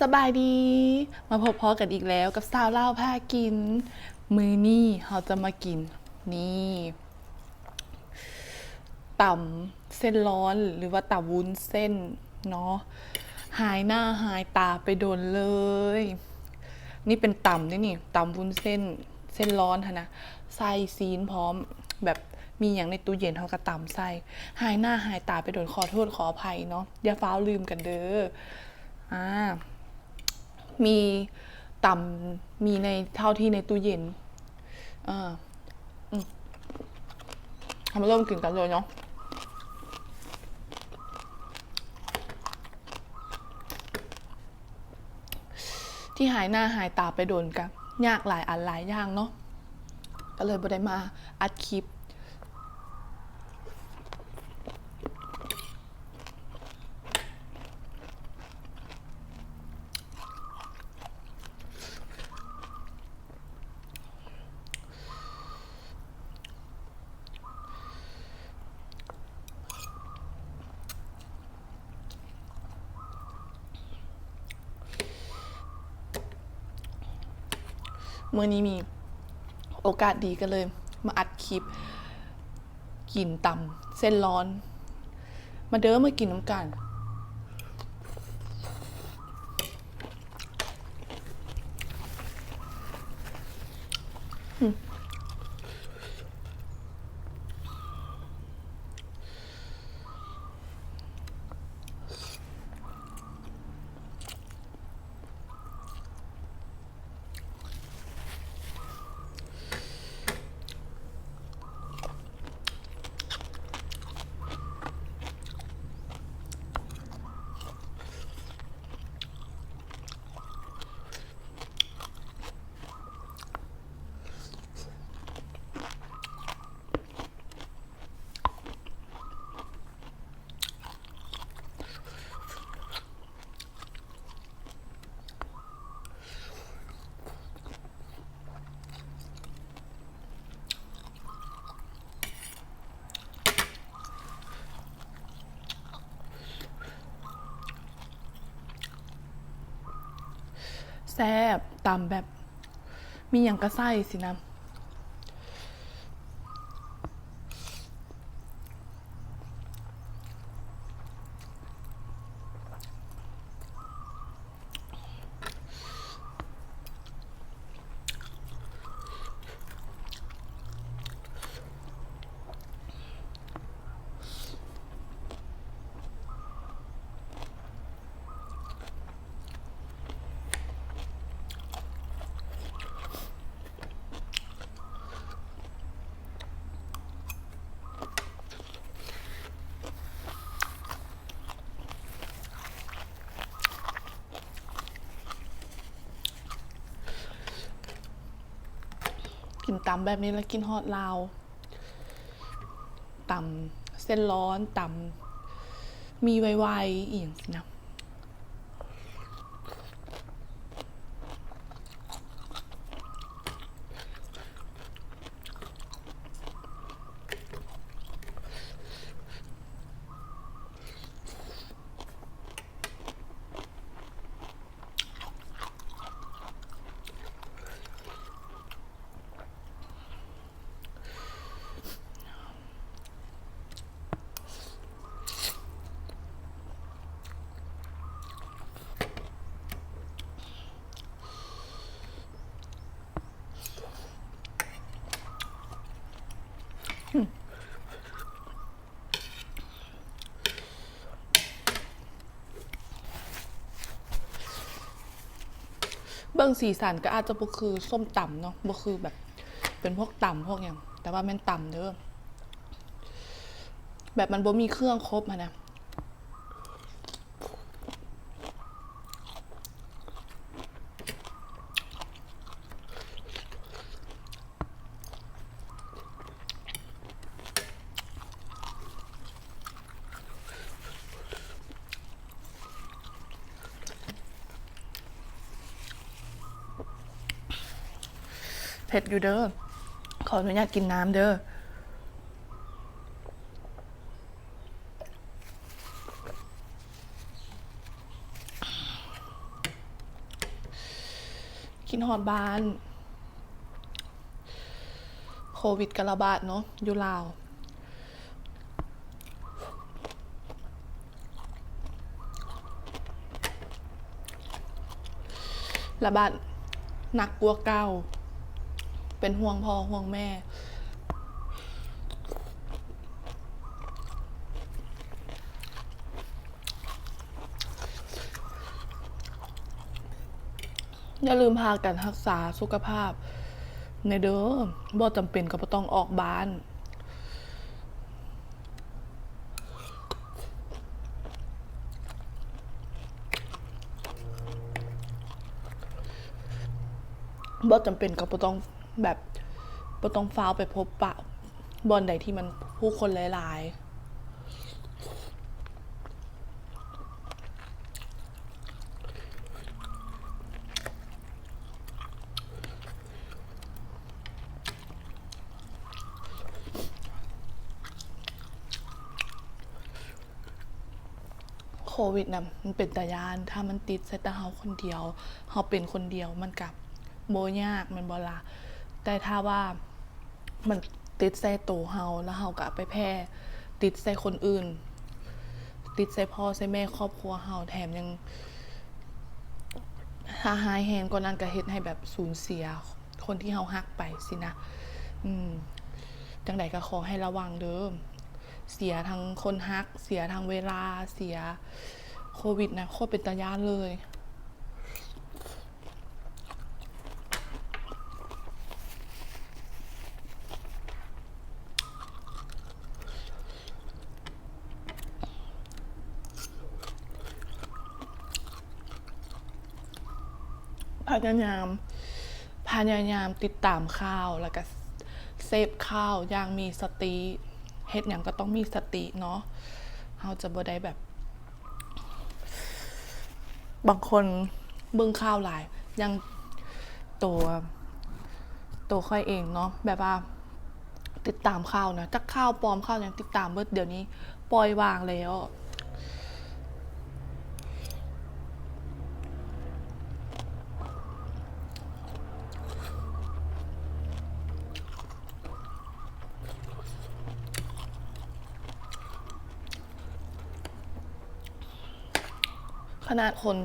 สบายดี มาพบพอกันอีกแล้วกับสาวเล่าผ้ากิน มือนี่เราจะมากิน นี่ต่ำเส้นร้อนหรือว่าต่ำวุ้นเส้นเนาะหายหน้าหายตาไปโดนเลย นี่เป็นต่ำนี่นี่ต่ำวุ้นเส้นเส้นร้อนค่ะนะใส่ซีนพร้อมแบบมีอย่างในตู้เย็นเขาก็ต่ำใส่หายหน้าหายตาไปโดนขอโทษขออภัยเนาะอย่าฟ้าลืมกันเด้ออ่า มีต่ำมีในเท่าที่ในตู้เย็นอ่าอืมทำมาเริ่มกินกันเลยเนาะที่หายหน้าหายตาไปโดนกันยากหลายอันหลายอย่างเนาะก็เลยบ่ได้มาอัดคลิป เมื่อนี้มีโอกาสดีก็เลย มาอัดคลิป กินตำเส้นร้อน มาเด้อมากินน้ำกัน แซ่บตำแบบมีอย่างกระไส้สินะ กินตำแบบนี้แล้วกินฮอดลาวตำเส้นร้อนตำมีไวๆอีกอย่างนะ เบิ่งสีสันก็อาจจะบ่คือส้มตำเนาะบ่คือแบบ เป็นพวกตำพวกอย่างแต่ว่าแม่นตำเด้อแบบมันบ่มีเครื่องครบอะนะ เผ็ดอยู่เด้อ ขออนุญาตกินน้ำเด้อ กินฮอดบาน โควิดกระบาดเนาะอยู่ลาวระบาดหนักกลัวาเก้า เป็นห่วงพ่อห่วงแม่ อย่าลืมพากันรักษาสุขภาพ ในเด้อบ่จำเป็นก็บ่ต้องออกบ้านบ่จำเป็นก็บ่ต้อง แบบบ่ต้องฟ้าวไปพบปะบอนใดที่มันผู้คนหลายๆโควิดน่ะมันเป็นตายาน ถ้ามันติดใส่แต่เฮาคนเดียวเฮาเป็นคนเดียวมันกับโบยากมันบล่ะ แต่ถ้าว่ามันติดใส่ตัวเฮาแล้วเฮาก็ไปแพร่ ติดใส่คนอื่น ติดใส่พ่อใส่แม่ครอบครัวเฮาแถมยังถ้าหายแฮงก็นั้นก็เฮ็ดให้แบบสูญเสียคนที่เฮาฮักไปสินะ อืม จังใดก็ขอให้ระวังเด้อเสียทั้งคนฮัก เสียทั้งเวลา เสียโควิดนะโคตรเป็นตายานเลย พยายามพยายามติดตามข่าวแล้วก็เซฟข่าวอย่างมีสติเฮ็ดอย่างก็ต้องมีสติเนาะเราจะบ่ได้แบบ บางคนเบิ่งข่าวหลายยังตัวตัวค่อยเองเนาะแบบว่า ติดตามข่าวนะจักข่าวปลอมข่าวอย่างติดตามเบิดเดี๋ยวนี้ ปล่อยวางแล้ว ขนาดคน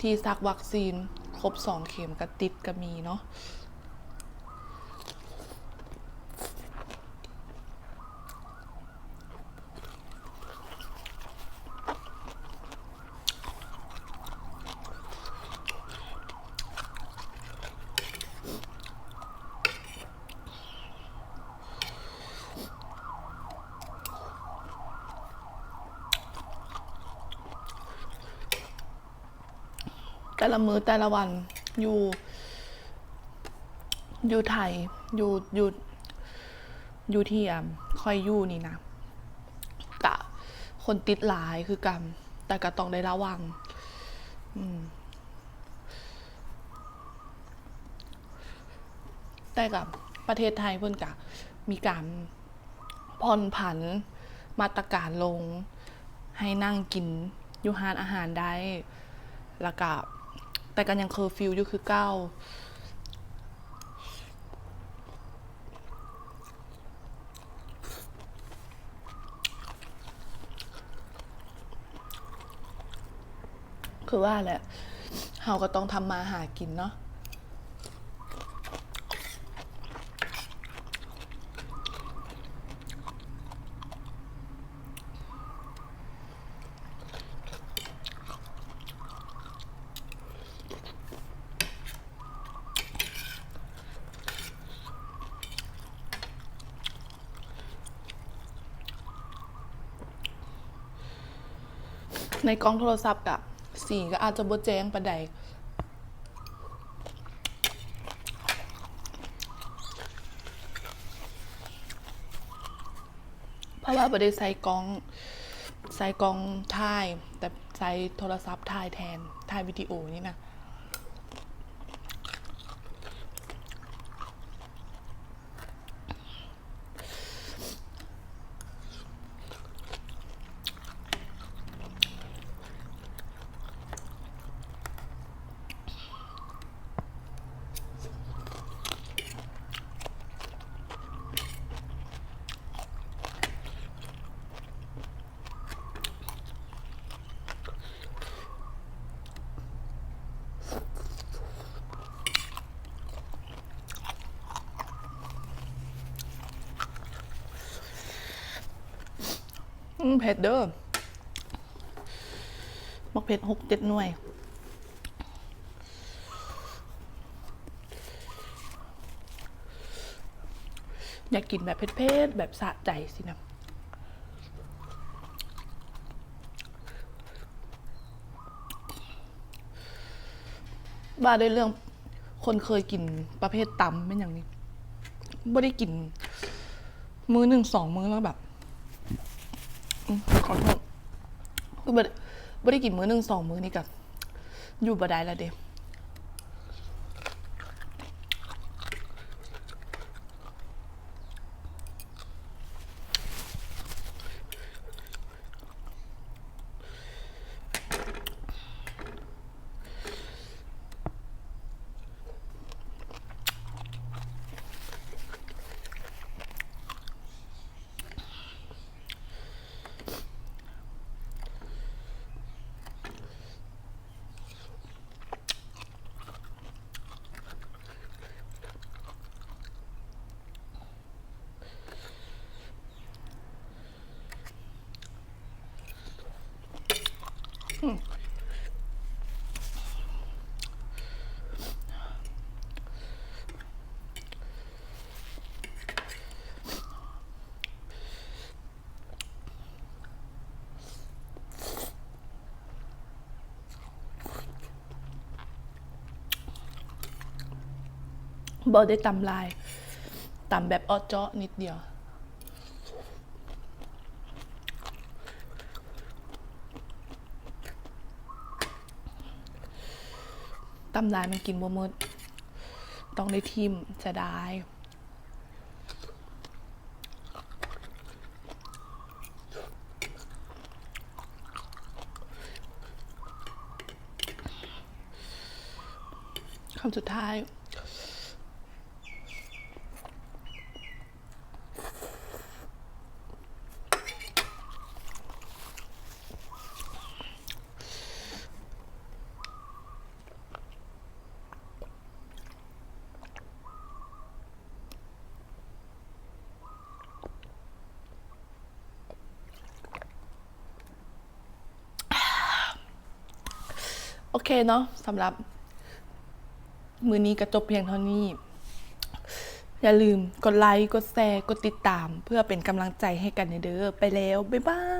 ที่ซักวัคซีนครบสองเข็มก็ติดก็มีเนาะ แต่ละมือแต่ละวันอยู่ อยู่ไทย อยู่อยู่อยู่ที่อะคอยอยู่นี่นะกะคนติดหลายคือกรรม แต่ก็ต้องได้ระวัง อืมแต่กับประเทศไทยเพิ่อนกะมีการผ่อนผันมาตรการลง ให้นั่งกินอยู่ร้านอาหารได้ แล้วก็ แต่กันยังเคอร์ฟิวอยู่คือเก้าคือว่าแหละเฮาก็ต้องทำมาหากินเนาะ ในกล้องโทรศัพท์อะสีก็อาจจะบ่แจ้งประใดเพราะว่าประเดใส่กล้องใส่กล้องถ่าย แต่ใส่โทรศัพท์ถ่ายแทนถ่ายวิดีโอนี่นะ เผ็ดเด้อมักเผ็ดหกเจ็ดหน่วย อยากกินแบบเผ็ดๆแบบสะใจสินะว่าด้วยเรื่องคนเคยกินประเภทตำเป็นอย่างนี้ไม่ได้กิน มือหนึ่งสองมือแล้วแบบอืมขอโทษือไม่ได้ไม่ได้กินมื้อหนึ่งสองมื้อนี่กับอยู่บ่ได้แล้วเด้ บอได้ตำลายตำแบบออเจาะนิดเดียว ตำลายมันกินบ่หมด ต้องได้ทิมจะได้คำสุดท้าย เคเนาะสำหรับ มือนี้ก็จบเพียงเท่านี้ อย่าลืมกดไลค์ กดแชร์ กดติดตาม เพื่อเป็นกำลังใจให้กันเด้อไปแล้ว บ๊ายบาย